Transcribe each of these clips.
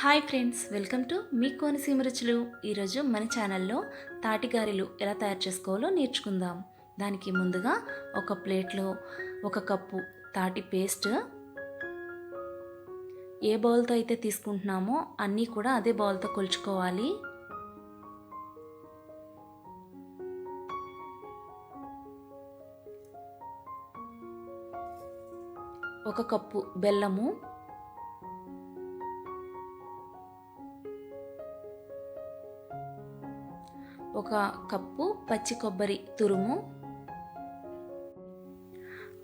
Hi friends welcome to మీ కోనసీమ రుచులు. ఈరోజు మన ఛానల్లో తాటిగారెలు ఎలా తయారు చేసుకోవాలో నేర్చుకుందాం. దానికి ముందుగా ఒక ప్లేట్లో ఒక కప్పు తాటి పేస్ట్ ఏ బౌల్తో అయితే తీసుకుంటున్నామో అన్నీ కూడా అదే బౌల్తో కొలుచుకోవాలి. ఒక కప్పు బెల్లము ఒక కప్పు పచ్చి కొబ్బరి తురుము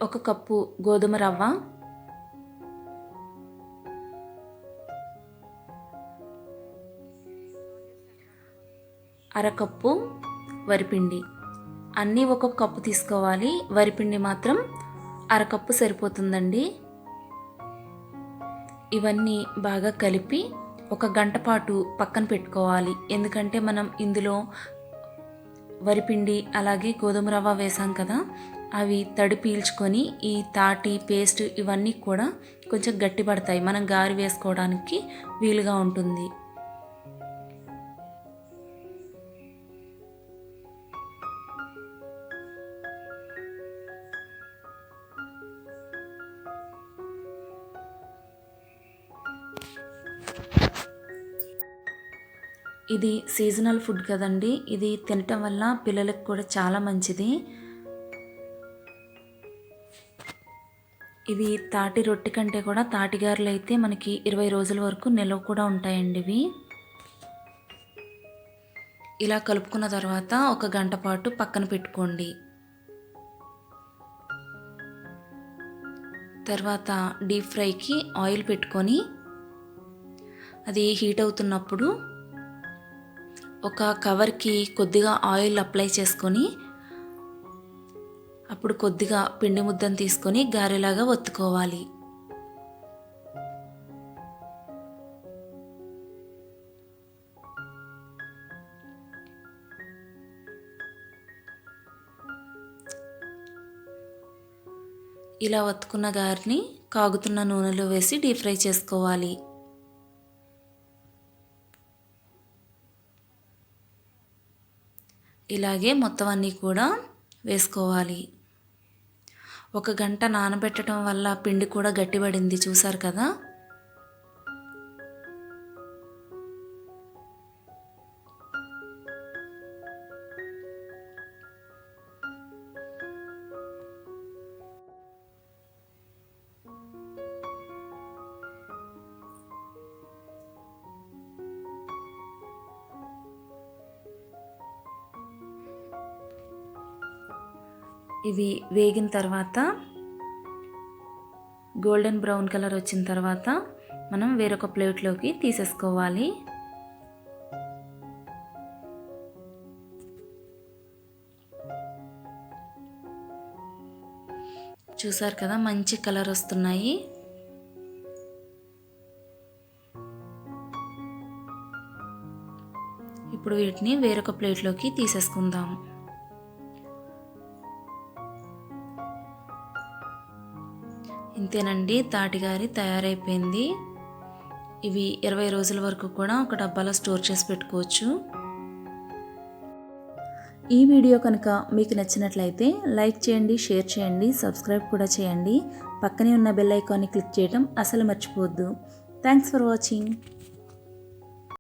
ఒక కప్పు గోధుమ రవ్వ అరకప్పు వరిపిండి. అన్నీ ఒక్కొక్క కప్పు తీసుకోవాలి. వరిపిండి మాత్రం అరకప్పు సరిపోతుందండి. ఇవన్నీ బాగా కలిపి ఒక గంట పాటు పక్కన పెట్టుకోవాలి. ఎందుకంటే మనం ఇందులో వరిపిండి అలాగే గోధుమ రవ్వ వేసాం కదా అవి తడి పీల్చుకొని ఈ తాటి పేస్ట్ ఇవన్నీ కూడా కొంచెం గట్టి పడతాయి మనం గారి వేసుకోవడానికి వీలుగా ఉంటుంది. ఇది సీజనల్ ఫుడ్ కదండి. ఇది తినటం వల్ల పిల్లలకు కూడా చాలా మంచిది. ఇవి తాటి రొట్టె కంటే కూడా తాటిగారులు అయితే మనకి ఇరవై రోజుల వరకు నిల్వ కూడా ఉంటాయండి ఇవి. ఇలా కలుపుకున్న తర్వాత ఒక గంట పాటు పక్కన పెట్టుకోండి. తర్వాత డీప్ ఫ్రైకి ఆయిల్ పెట్టుకొని అది హీట్ అవుతున్నప్పుడు ఒక కవర్కి కొద్దిగా ఆయిల్ అప్లై చేసుకొని అప్పుడు కొద్దిగా పిండి ముద్దను తీసుకొని గారెలాగా ఒత్తుకోవాలి. ఇలా ఒత్తుకున్న గారిని కాగుతున్న నూనెలో వేసి డీప్ ఫ్రై చేసుకోవాలి. ఇలాగే మొత్తం అన్నీ కూడా వేసుకోవాలి. ఒక గంట నానబెట్టడం వల్ల పిండి కూడా గట్టిపడింది చూసారు కదా? ఇవి వేగిన తర్వాత గోల్డెన్ బ్రౌన్ కలర్ వచ్చిన తర్వాత మనం వేరొక ప్లేట్లోకి తీసేసుకోవాలి. చూసారు కదా మంచి కలర్ వస్తున్నాయి. ఇప్పుడు వీటిని వేరొక ప్లేట్లోకి తీసేసుకుందాము ఇంతేనండి తాటిగారి తయారైపోయింది. ఇవి ఇరవై రోజుల వరకు కూడా ఒక డబ్బాలో స్టోర్ చేసి పెట్టుకోవచ్చు. ఈ వీడియో కనుక మీకు నచ్చినట్లయితే లైక్ చేయండి షేర్ చేయండి సబ్స్క్రైబ్ కూడా చేయండి. పక్కనే ఉన్న బెల్ ఐకాన్ని క్లిక్ చేయడం అసలు మర్చిపోవద్దు. Thanks for watching.